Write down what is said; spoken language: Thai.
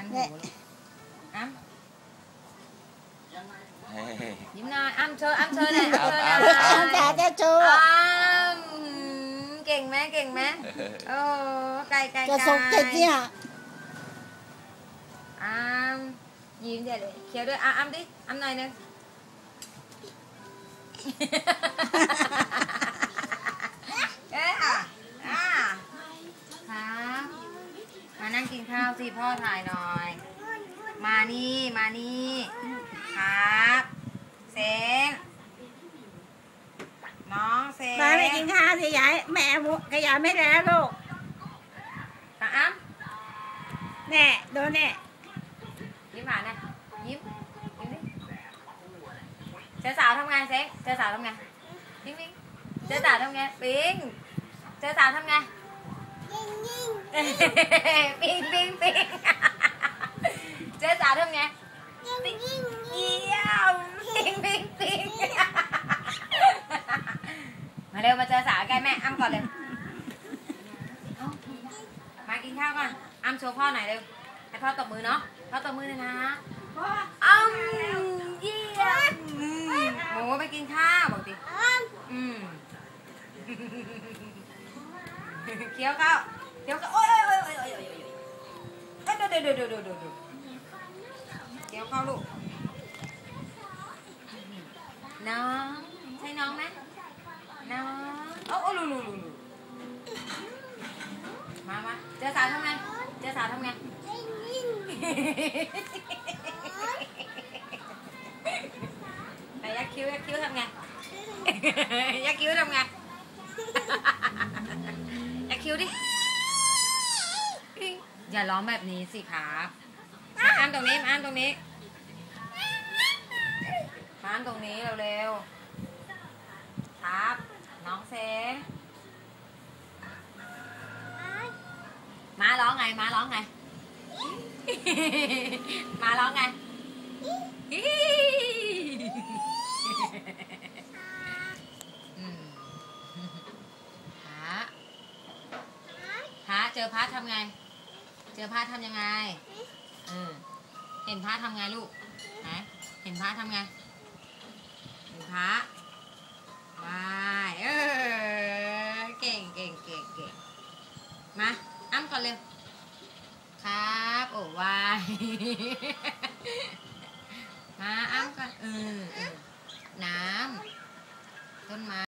คันหูลูกอ้ำเฮ้ยยิ้มหน่อยอ้ำเชออ้ำเชอหน่อยอ้ำเชอหน่อยอ้ำอ้ำ ข้าวสิพ่อถ่ายหน่อย มานี่มานี่ครับเซงน้องเซงมาไปกินข้าวสิยายแม่มุขยายไม่แล้วลูกตาอ้ำแน่โดนแน่ยิ้มหวานนะยิ้มยิ้มดิเจอสาวทำไงเซงเจอสาวทำไงปิ๊งปิ๊งเจอสาวทำไงปิ๊งเจอสาวทำไง ปิงปิงปิ๊งเจอสาทำไงปิ๊งเยี่ยมปิงปิงปิ๊งมาเร็วมาเจอสาวใกล้แม่อ้ำก่อนเลยมากินข้าวก่อนอ้ำโชว์พ่อหน่อยเร็วให้พ่อตบมือเนาะพ่อตบมือเลยนะอ้ำเยี่ยมโอ้ไปกินข้าวบอกดิอืม เคี้ยวข้าวเคี้ยวข้าวโอ้ยโอ้ยโอ้ยโอ้ยโอ้ยโอ้ยโอ้ยเอ้ยเดี๋ยวเดี๋ยวเดี๋ยวเดี๋ยวเดี๋ยวเดี๋ยวเคี้ยวข้าวลูกน้องใช่น้องไหมน้องโอ้โอ้ลูลูลูลูมามาเจอสาวทำไงเจอสาวทำไงไหนยักคิ้วยักคิ้วทำไงยักคิ้วทำไงอย่าคิ้วดิ อย่าร้องแบบนี้สิครับมาอ่านตรงนี้มาอ่านตรงนี้มาอ่านตรงนี้เร็วๆ ครับ น้องเซงมาร้องไง มาร้องไง มาร้องไง เจอพระทำไง เจอพระทำยังไง เออ เห็นพระทำไงลูกฮะเห็นพระทำไง เห็นพระวายเออ เก่งเก่งเก่งเก่งมา อ้ำก่อนเร็ว ครับ โอ้วาย มาอ้ำ